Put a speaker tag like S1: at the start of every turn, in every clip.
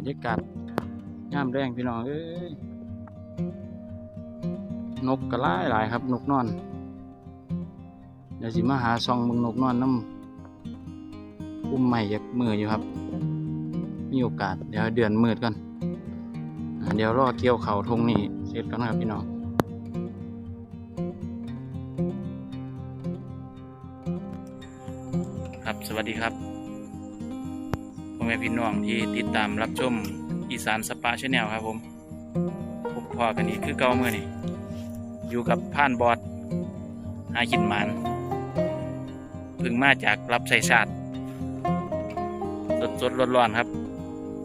S1: รรยากาศย่ามแรงพี่น้องเอ้ยนกกระไล่หลายครับนกนอนเดี๋ยวสิมาหาซองมึงนกนอนน้ำอุ้มใหม่จากมืออยู่ครับ มีโอกาสเดี๋ยวเดือนมืดกันเดี๋ยวรอเกี่ยวเขาทงนี่เสร็จก่อนครับพี่น้องครับสวัสดีครับ พ่อแม่พี่น้องที่ติดตามรับชมอีสานสปาชแนลครับผมพบพอกันนี้คือเก่าเมื่อนี่อยู่กับผ่านบอดหากินหมันพึ่งมาจากรับใส่ชาติสดสดร้อนร้อนๆครับ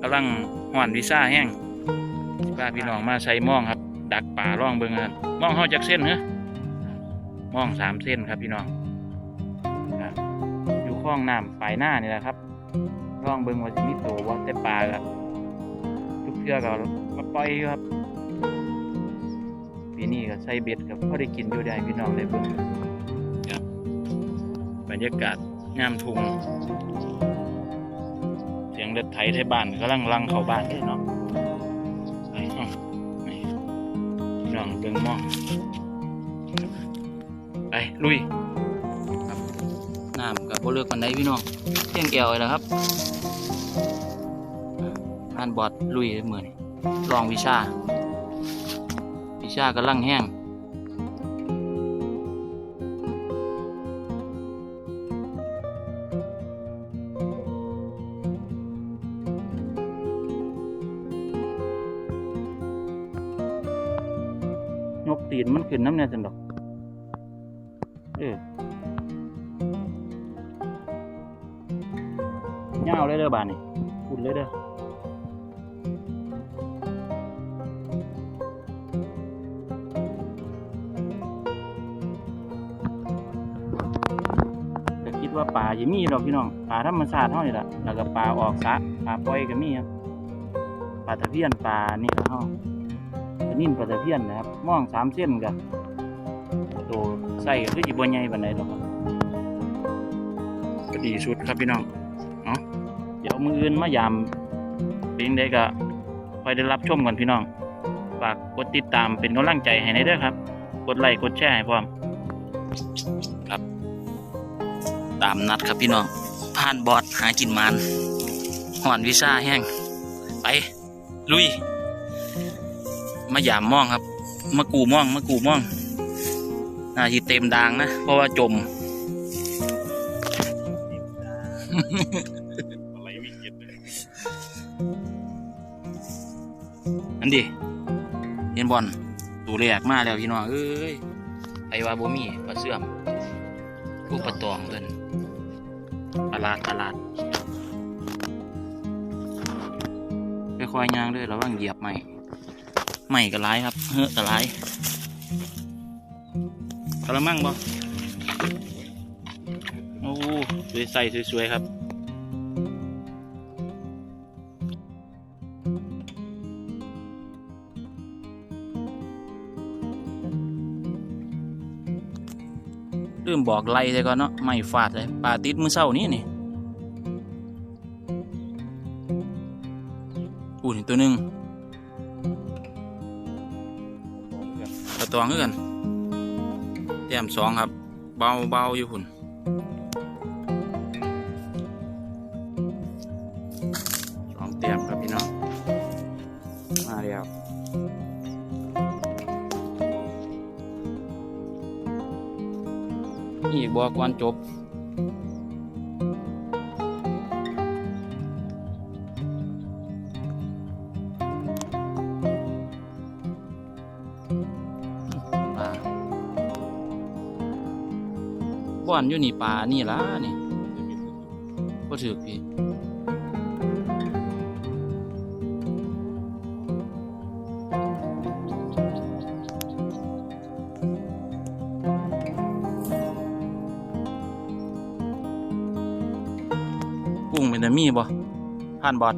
S1: กำลังห่อนวิซ่าแห้งสิพาพี่น้องมาใส่ม่องครับ ดักป่าร่องเบิงครับหม่องเฮาจากเส้นเหรอม่องสามเส้นครับพี่น้องอยู่ข้องน้ำปลายหน้านี่แหละครับ ร่องเบิงว่าจะมีตัวว่าแต่ปลาครับทุกเทือก็มาปล่อยครับปีนี้ก็ใส่เบ็ดกับพอได้กินอยู่ได้พี่น้องได้เบิ่งครับบรรยากาศงามทุ่งเสียงรถไถไทยบ้านกำลังลังเข้าบ้านเลยเนาะไปเอ้านี่พี่น้องเบิ่งมองไปลุย น้ำกับโบเลือกปันไดพี่น้องเที่ยงแก้วเลยนะครับงานบอดลุยเหมือนลองวิชา วิชากำลังแห้งนกตีนมันขึ้นน้ำเนี่ยจันดอก เออ เงาเลยเด้อบานนี่อุ่นเลยเด้อก็คิดว่าป่าจะมีดอกพี่น้องป่าธรรมชาติเท่านี่แหละแล้วก็ป่าออกสะป่าปล่อยก็มีครับป่าตะเพียนป่านี่ละเฮาปลานิ่นป่าตะเพียนนะครับมองสามเส้นกับตัวใส่ก็คือจีบัวใหญ่บันไดหรอกครับก็ดีสุดครับพี่น้อง ดี๋ยวมืออื่นมายามเป็นได้ก็คอยได้รับชมกันพี่น้อง ฝากกดติดตามเป็นกำลังใจให้ในเด้อครับ กดไลค์กดแชร์ให้พร้อมครับ ตามนัดครับพี่น้องผ่านบอดหากินมันห่อนวิซ่าแห้งไป ลุย มายามม่องครับ มากูม่องมากูม่องน่าจะเต็มดางนะ เพราะว่าจม
S2: อั
S1: นดิเห็นบอลตูแรกมาแล้วพี่น้องเอ้ยไอ้ว่าบ่มีปลาเสื่อมกูปลาตองเพิ่นปลาลาดปลาลาดค่อยๆย่างด้วยระวังเหยียบใหม่ใหม่ก็ร้ายครับเฮ้อกร้ายกระมังบ่โอ้สวยใส่สวยๆครับ ลืมบอกไล่ใส่ก่อนเนาะไม่ฟาดเลยปลาติดมือเศร้านี่นี่อุ่นตัวหนึ่งกระตองคือกันแต้มสองครับ เบาเบาอยู่หุ่น อีกบอกก่อนจบปลาบ่อนอยู่นี่ปลานี่ล่ะนี่ก็ถือพี่ กุ้งเป็นแต่มีบ่ผ่านบอด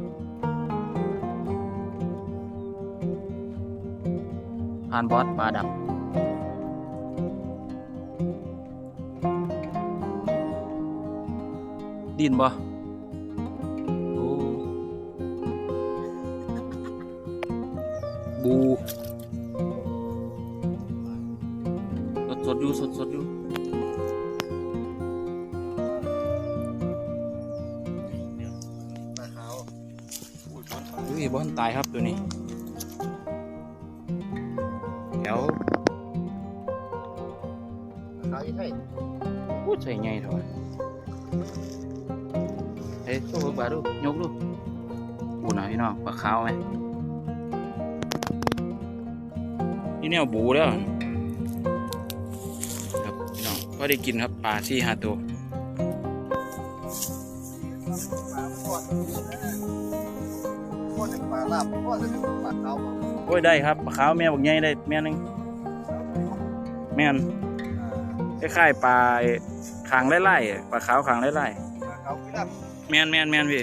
S1: ผ่านบอดปลาดับดินบ่โอ้บูสดสดๆอยู่สดสดๆอยู่ อุ้ยบอลตายครับตัวนี้แถว
S2: ปลาขาวยี่ไทย
S1: พูดใส่ไงเถอะเฮ้ยโชว์ปลาดูยกดูบูหน่อยพี่น้องปลาขาวไหมนี่แนวบูแล้วครับพี่น้องก็ได้กินครับปลาซี่ห้าตัว
S2: ปลาพอดพอดปลาลาบพอดปลาขาว
S1: โอ้ยได้ครับปลาขาวแม่บอกใหญ่ได้แม่นึงแม่นคล้ายๆปลาไอ้ขางไล่ๆอะปลาขาวขางไล่
S2: ปลาขาวพี่ลาบ
S1: ๆแม่นแม่นแม่นพี่